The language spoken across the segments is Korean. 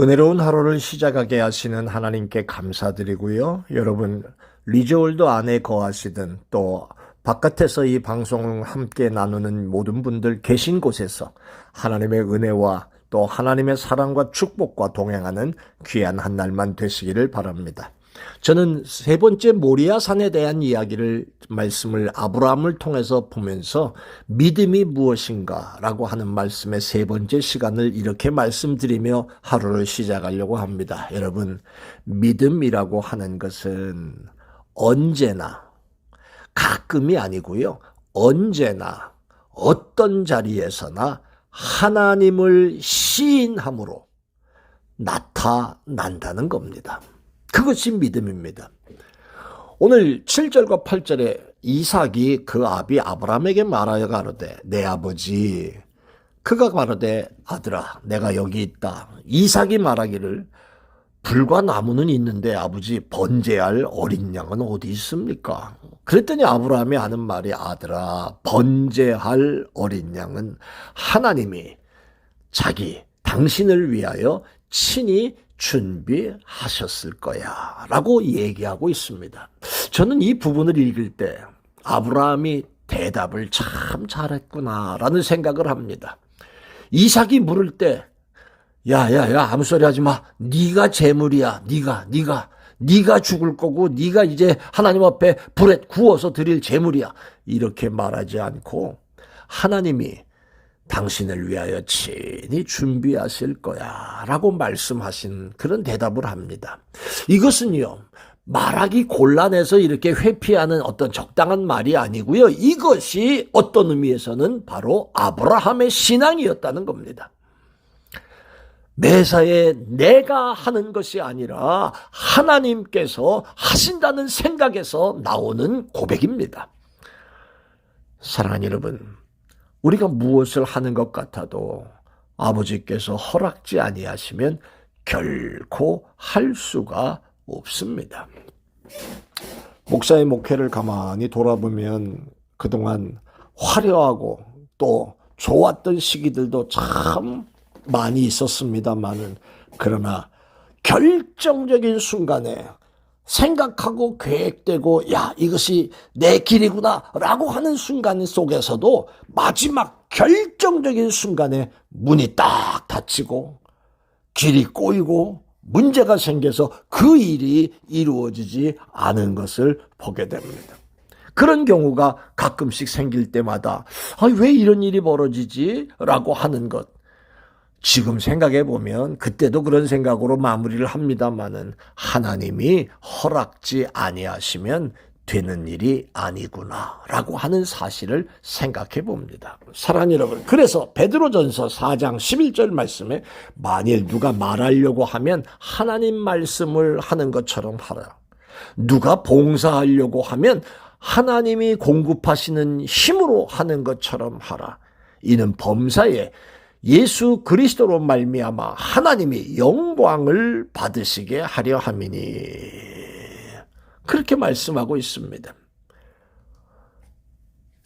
은혜로운 하루를 시작하게 하시는 하나님께 감사드리고요. 여러분 리저월드 안에 거하시든 또 바깥에서 이 방송을 함께 나누는 모든 분들 계신 곳에서 하나님의 은혜와 또 하나님의 사랑과 축복과 동행하는 귀한 한 날만 되시기를 바랍니다. 저는 세 번째 모리아 산에 대한 이야기를 말씀을 아브라함을 통해서 보면서 믿음이 무엇인가라고 하는 말씀의 세 번째 시간을 이렇게 말씀드리며 하루를 시작하려고 합니다. 여러분, 믿음이라고 하는 것은 언제나 가끔이 아니고요. 언제나 어떤 자리에서나 하나님을 시인함으로 나타난다는 겁니다. 그것이 믿음입니다. 오늘 7절과 8절에 이삭이 그 아비 아브라함에게 말하여 가로되 내 아버지 그가 가로되 아들아 내가 여기 있다. 이삭이 말하기를 불과 나무는 있는데 아버지 번제할 어린 양은 어디 있습니까? 그랬더니 아브라함이 하는 말이 아들아 번제할 어린 양은 하나님이 자기 당신을 위하여 친히 준비하셨을 거야. 라고 얘기하고 있습니다. 저는 이 부분을 읽을 때 아브라함이 대답을 참 잘했구나. 라는 생각을 합니다. 이삭이 물을 때, 야, 야, 야, 아무 소리 하지 마. 네가 재물이야. 네가, 네가. 네가 죽을 거고 네가 이제 하나님 앞에 불에 구워서 드릴 재물이야. 이렇게 말하지 않고 하나님이 당신을 위하여 친히 준비하실 거야. 라고 말씀하신 그런 대답을 합니다. 이것은요, 말하기 곤란해서 이렇게 회피하는 어떤 적당한 말이 아니고요. 이것이 어떤 의미에서는 바로 아브라함의 신앙이었다는 겁니다. 매사에 내가 하는 것이 아니라 하나님께서 하신다는 생각에서 나오는 고백입니다. 사랑하는 여러분, 우리가 무엇을 하는 것 같아도 아버지께서 허락지 아니하시면 결코 할 수가 없습니다. 목사의 목회를 가만히 돌아보면 그동안 화려하고 또 좋았던 시기들도 참 많이 있었습니다만은 그러나 결정적인 순간에 생각하고 계획되고 야 이것이 내 길이구나라고 하는 순간 속에서도 마지막 결정적인 순간에 문이 딱 닫히고 길이 꼬이고 문제가 생겨서 그 일이 이루어지지 않은 것을 보게 됩니다. 그런 경우가 가끔씩 생길 때마다 아, 왜 이런 일이 벌어지지? 라고 하는 것. 지금 생각해 보면 그때도 그런 생각으로 마무리를 합니다마는 하나님이 허락지 아니하시면 되는 일이 아니구나라고 하는 사실을 생각해 봅니다. 사랑 여러분, 그래서 베드로전서 4장 11절 말씀에 만일 누가 말하려고 하면 하나님 말씀을 하는 것처럼 하라. 누가 봉사하려고 하면 하나님이 공급하시는 힘으로 하는 것처럼 하라. 이는 범사에 예수 그리스도로 말미암아 하나님이 영광을 받으시게 하려 함이니 그렇게 말씀하고 있습니다.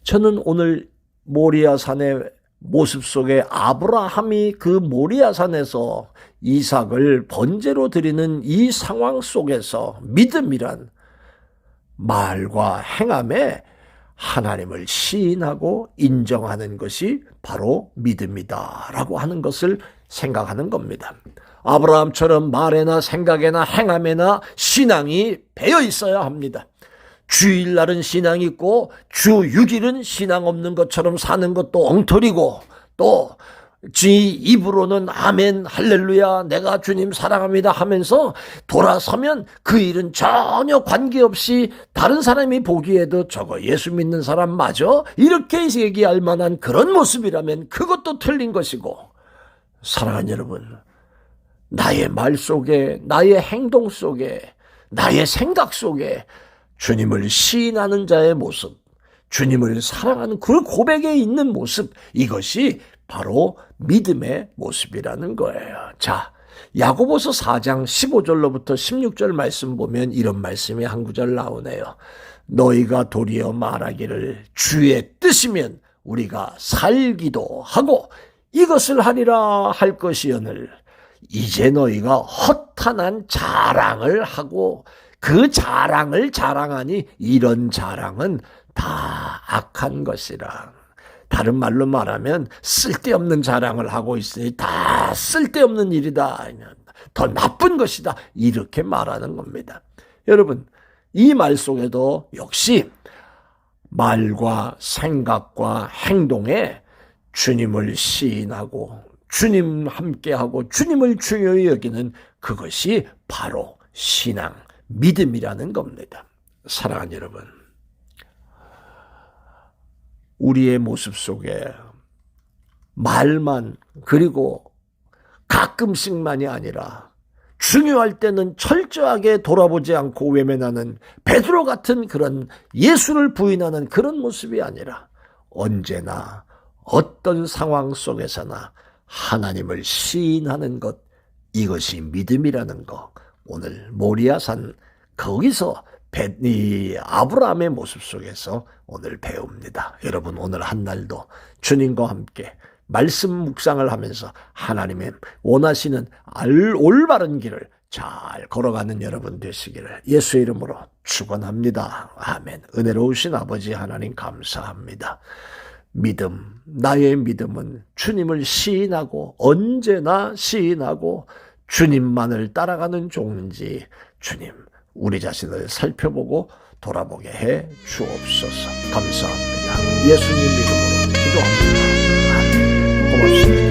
저는 오늘 모리아 산의 모습 속에 아브라함이 그 모리아 산에서 이삭을 번제로 드리는 이 상황 속에서 믿음이란 말과 행함에 하나님을 시인하고 인정하는 것이 바로 믿음이다. 라고 하는 것을 생각하는 겁니다. 아브라함처럼 말에나 생각에나 행함에나 신앙이 배어 있어야 합니다. 주일날은 신앙 있고 주 6일은 신앙 없는 것처럼 사는 것도 엉터리고 또 지 입으로는 아멘 할렐루야 내가 주님 사랑합니다 하면서 돌아서면 그 일은 전혀 관계없이 다른 사람이 보기에도 저거 예수 믿는 사람 맞아? 이렇게 얘기할 만한 그런 모습이라면 그것도 틀린 것이고 사랑하는 여러분 나의 말 속에 나의 행동 속에 나의 생각 속에 주님을 시인하는 자의 모습 주님을 사랑하는 그 고백에 있는 모습 이것이 바로 믿음의 모습이라는 거예요. 자, 야고보서 4장 15절로부터 16절 말씀 보면 이런 말씀이 한 구절 나오네요. 너희가 도리어 말하기를 주의 뜻이면 우리가 살기도 하고 이것을 하리라 할 것이오늘 이제 너희가 허탄한 자랑을 하고 그 자랑을 자랑하니 이런 자랑은 다 악한 것이라. 다른 말로 말하면 쓸데없는 자랑을 하고 있으니 다 쓸데없는 일이다. 더 나쁜 것이다. 이렇게 말하는 겁니다. 여러분, 이 말 속에도 역시 말과 생각과 행동에 주님을 시인하고 주님 함께하고 주님을 중요히 여기는 그것이 바로 신앙, 믿음이라는 겁니다. 사랑하는 여러분. 우리의 모습 속에 말만 그리고 가끔씩만이 아니라 중요할 때는 철저하게 돌아보지 않고 외면하는 베드로 같은 그런 예수를 부인하는 그런 모습이 아니라 언제나 어떤 상황 속에서나 하나님을 시인하는 것 이것이 믿음이라는 거 오늘 모리아산 거기서 베- 이 아브라함의 모습 속에서 오늘 배웁니다. 여러분 오늘 한 날도 주님과 함께 말씀 묵상을 하면서 하나님의 원하시는 알- 올바른 길을 잘 걸어가는 여러분 되시기를 예수의 이름으로 축원합니다. 아멘. 은혜로우신 아버지 하나님 감사합니다. 믿음, 나의 믿음은 주님을 시인하고 언제나 시인하고 주님만을 따라가는 종인지 주님 우리 자신을 살펴보고 돌아보게 해 주옵소서. 감사합니다. 예수님 이름으로 기도합니다. 아멘. 고맙습니다.